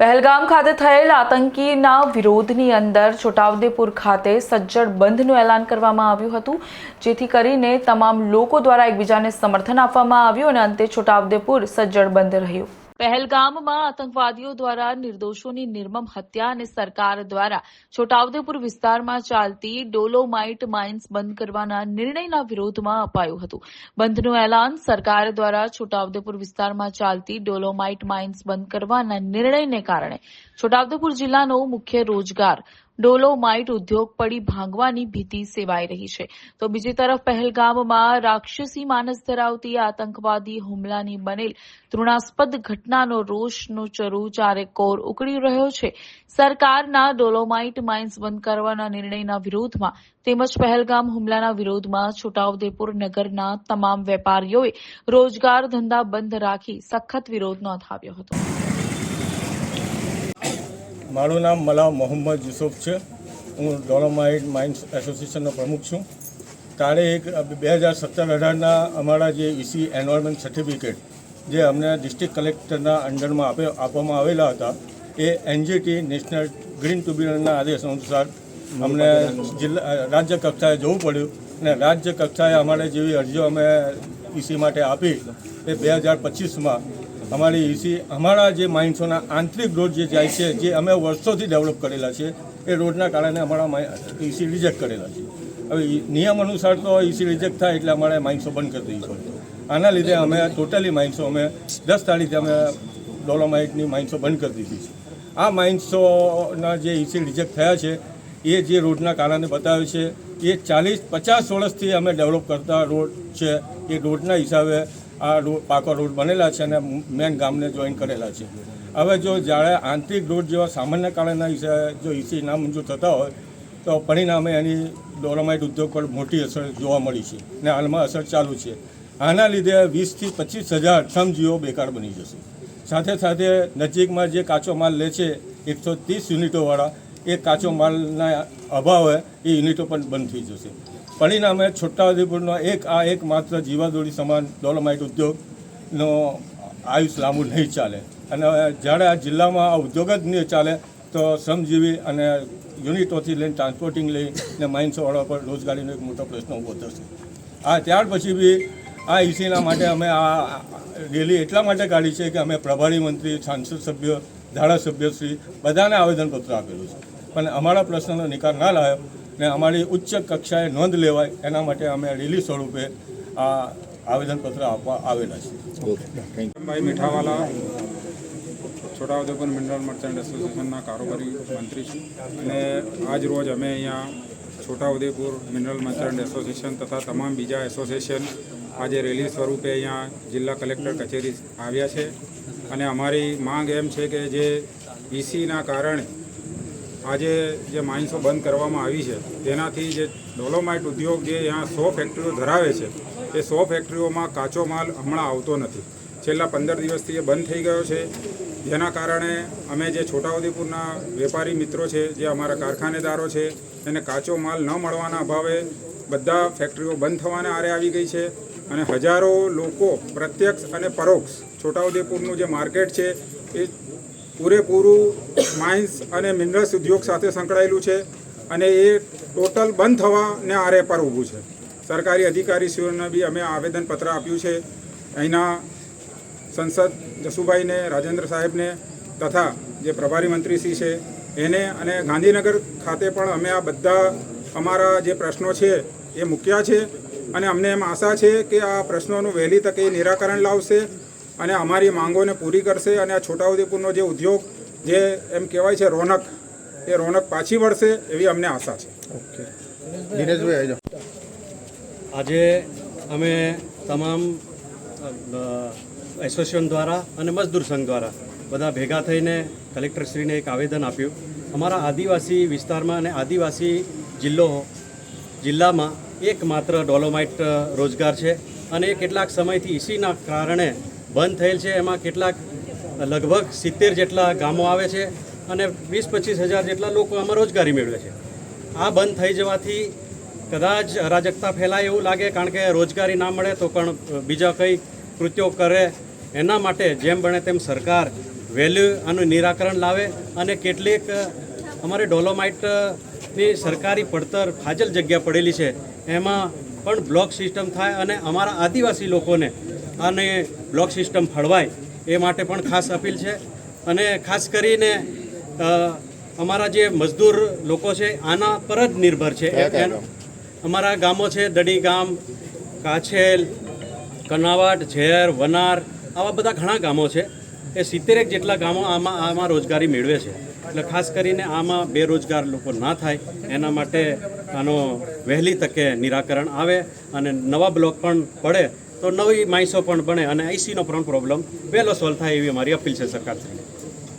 પહેલગામ ખાતે થયેલ આતંકીના વિરોધની અંદર છોટાઉદેપુર ખાતે સજ્જડ બંધનું એલાન કરવામાં આવ્યું હતું, જેથી કરીને તમામ લોકો દ્વારા એકબીજાને સમર્થન આપવામાં આવ્યું અને અંતે છોટાઉદેપુર સજ્જડ બંધ રહ્યું. પહેલગામમાં આતંકવાદીઓ દ્વારા નિર્દોષોની નિર્મમ હત્યા અને સરકાર દ્વારા છોટાઉદેપુર વિસ્તારમાં ચાલતી ડોલોમાઇટ માઇન્સ બંધ કરવાના નિર્ણયના વિરોધમાં અપાયું હતું. બંધનું એલાન સરકાર દ્વારા છોટાઉદેપુર વિસ્તારમાં ચાલતી ડોલોમાઇટ માઇન્સ બંધ કરવાના નિર્ણયને કારણે છોટાઉદેપુર જિલ્લાનો મુખ્ય રોજગાર ડોલોમાઇટ ઉદ્યોગ પડી ભાંગવાની ભીતિ સેવાઈ રહી છે. તો બીજી તરફ પહેલગામમાં રાક્ષસી માનસ ધરાવતી આતંકવાદી હુમલાની બનેલ તૃણાસ્પદ ઘટનાનો રોષનો ચરુ ચારે કોર ઉકળી રહ્યો છે. સરકારના ડોલોમાઇટ માઇન્સ બંધ કરવાના નિર્ણયના વિરોધમાં તેમજ પહેલગામ હુમલાના વિરોધમાં છોટાઉદેપુર નગરના તમામ વેપારીઓએ રોજગાર ધંધા બંધ રાખી સખત વિરોધ નોંધાવ્યો હતો. મારું નામ મલાવ મોહમ્મદ યુસુફ છે. હું ડોલોમાઇટ માઇન્સ એસોસિએશનનો પ્રમુખ છું. તારીખ બે હજાર સત્તર અઢારના અમારા જે ઇસી એન્વાયરમેન્ટ સર્ટિફિકેટ જે અમને ડિસ્ટ્રિક્ટ કલેક્ટરના અંડરમાં આપે, આપવામાં આવેલા હતા, એ એનજીટી નેશનલ ગ્રીન ટ્રિબ્યુનલના આદેશ અનુસાર અમને જિલ્લા રાજ્ય કક્ષાએ જવું પડ્યું અને રાજ્ય કક્ષાએ અમારે જેવી અરજીઓ અમે ઇસી માટે આપી. એ બે હજાર પચીસમાં અમારી ઈસી અમારા જે માઇન્સોના આંતરિક રોડ જે જાય છે, જે અમે વર્ષોથી ડેવલપ કરેલા છે, એ રોડના કારણે અમારા ઈસી રિજેક્ટ કરેલા છે. હવે નિયમ અનુસાર તો ઈસી રિજેક્ટ થાય એટલે અમારે માઇન્સો બંધ કરી દેવી પડે. આના લીધે અમે ટોટલી માઇન્સો અમે દસ તારીખે અમે ડોલોમાઇટની માઇન્સો બંધ કરી દીધી છે. આ માઇન્સોના જે ઈસી રિજેક્ટ થયા છે, એ જે રોડના કારણે બતાવે છે, એ ચાલીસ, પચાસ વર્ષથી અમે ડેવલપ કરતા રોડ છે, એ રોડના હિસાબે આ રોડ પાકો રોડ બનેલા છે અને મેન ગામને જોઈન કરેલા છે. હવે જો જ્યારે આંતરિક રોડ જેવા સામાન્ય કારણના વિશે, જો ઈસી ના મંજૂર થતા હોય, તો પરિણામે એની ડોલોમાઇટ ઉદ્યોગ પર મોટી અસર જોવા મળી છે ને હાલમાં અસર ચાલુ છે. આના લીધે વીસથી પચીસ હજાર શ્રમજીવો બેકાર બની જશે. સાથે સાથે નજીકમાં જે કાચો માલ લે છે, એકસો ત્રીસ યુનિટોવાળા એ કાચો માલના અભાવે એ યુનિટો પણ બંધ થઈ જશે. પરિણામે છોટાઉદેપુરનો એક આ એક માત્ર જીવાદોરી સમાન ડોલોમાઇટ ઉદ્યોગનો આયુષ લાંબુ નહીં ચાલે. અને જ્યારે આ જિલ્લામાં આ ઉદ્યોગ જ નહીં ચાલે, તો શ્રમજીવી અને યુનિટોથી લઈને ટ્રાન્સપોર્ટિંગ લઈને માઇન્સવાળા પર રોજગારીનો એક મોટો પ્રશ્ન ઊભો થશે. આ ત્યાર પછી બી આ ઇસીના માટે અમે આ રેલી એટલા માટે કાઢી છે કે અમે પ્રભારી મંત્રી, સાંસદ સભ્ય ધારાસભ્યશ્રી બધાને આવેદનપત્ર આપેલું છે. પણ અમારા પ્રશ્નનો નિકાલ ના લાવ્યો ને અમારી ઉચ્ચ કક્ષાએ નોંધ લેવાય એના માટે અમે રેલી સ્વરૂપે આ આવેદનપત્ર આપવા આવેલા છે ભાઈ મીઠાવાલા, છોટાઉદેપુર મિનરલ મર્ચન્ટ એસોસિએશનના કારોબારી મંત્રી છું. અને આજ રોજ અમે અહીંયા છોટાઉદેપુર મિનરલ મર્ચન્ટ એસોસિએશન તથા તમામ બીજા એસોસિએશન આજે રેલી સ્વરૂપે અહીંયા જિલ્લા કલેક્ટર કચેરી આવ્યા છે. અને અમારી માંગ એમ છે કે જે ઈસીના કારણે આજે જે માઇન્સો બંધ કરવામાં આવી છે, તેનાથી જે ડોલોમાઇટ ઉદ્યોગ જે અહીંયા સો ફેક્ટરીઓ ધરાવે છે, એ સો ફેક્ટરીઓમાં કાચો માલ હમણાં આવતો નથી. છેલ્લા પંદર દિવસથી એ બંધ થઈ ગયો છે. જેના કારણે અમે જે છોટાઉદેપુરના વેપારી મિત્રો છે, જે અમારા કારખાનેદારો છે, એને કાચો માલ ન મળવાના અભાવે બધા ફેક્ટરીઓ બંધ થવાના આરે આવી ગઈ છે. અને હજારો લોકો પ્રત્યક્ષ અને પરોક્ષ છોટાઉદેપુરનું જે માર્કેટ છે, એ પૂરેપૂરું માઇન્સ અને મિનરલ્સ ઉદ્યોગ સાથે સંકળાયેલું છે અને એ ટોટલ બંધ થવાને આરે પર ઊભું છે. સરકારી અધિકારીશ્રીઓને બી અમે આવેદનપત્ર આપ્યું છે. અહીંના સંસદ જસુભાઈને, રાજેન્દ્ર સાહેબને તથા જે પ્રભારી મંત્રીશ્રી છે, એને અને ગાંધીનગર ખાતે પણ અમે આ બધા અમારા જે પ્રશ્નો છે, એ મૂક્યા છે. અને અમને એમ આશા છે કે આ પ્રશ્નોનું વહેલી તકે નિરાકરણ લાવશે અને અમારી માંગોને પૂરી કરશે અને આ છોટાઉદેપુરનો જે ઉદ્યોગ જે એમ કહેવાય છે રોનક એ રોનક પાછી વળશે એવી અમને આશા છે. ઓકે. આજે અમે તમામ એસોસિએશન દ્વારા અને મજદૂર સંઘ દ્વારા બધા ભેગા થઈને કલેક્ટરશ્રીને એક આવેદન આપ્યું. અમારા આદિવાસી વિસ્તારમાં અને આદિવાસી જિલ્લો જિલ્લામાં એકમાત્ર ડોલોમાઇટ રોજગાર છે અને એ કેટલાક સમયથી ઇસીના કારણે બંધ થયેલ છે. એમાં કેટલાક લગભગ સિત્તેર જેટલા ગામો આવે છે અને વીસ પચીસ હજાર જેટલા લોકો આમાં રોજગારી મેળવે છે. આ બંધ થઈ જવાથી કદાચ અરાજકતા ફેલાય એવું લાગે, કારણ કે રોજગારી ના મળે તો પણ બીજા કંઈ કૃત્યો કરે. એના માટે જેમ બને તેમ સરકાર વહેલું આનું નિરાકરણ લાવે અને કેટલીક અમારે ડોલોમાઇટની સરકારી પડતર ફાજલ જગ્યા પડેલી છે. એમાં પણ બ્લોક સિસ્ટમ થાય અને અમારા આદિવાસી લોકોને આને બ્લોક સિસ્ટમ ફળવાય એ માટે પણ ખાસ અપીલ છે. અને ખાસ કરીને અમારા જે મજદૂર લોકો છે આના પર જ નિર્ભર છે. અમારા ગામો છે દડી ગામ કાછેલ કનાવાટ ઝેર વનાર આવા બધા ઘણા ગામો છે. એ સિત્તેરેક જેટલા ગામો આમાં આમાં રોજગારી મેળવે છે. એટલે ખાસ કરીને આમાં બેરોજગાર લોકો ના થાય. એના માટે આનો વહેલી તકે નિરાકરણ આવે અને નવા બ્લોક પણ પડે તો નવી માઈસો પણ બને અને આઈસીનો પણ પ્રોબ્લેમ વહેલો સોલ્વ થાય એવી અમારી અપીલ છે સરકારશ્રી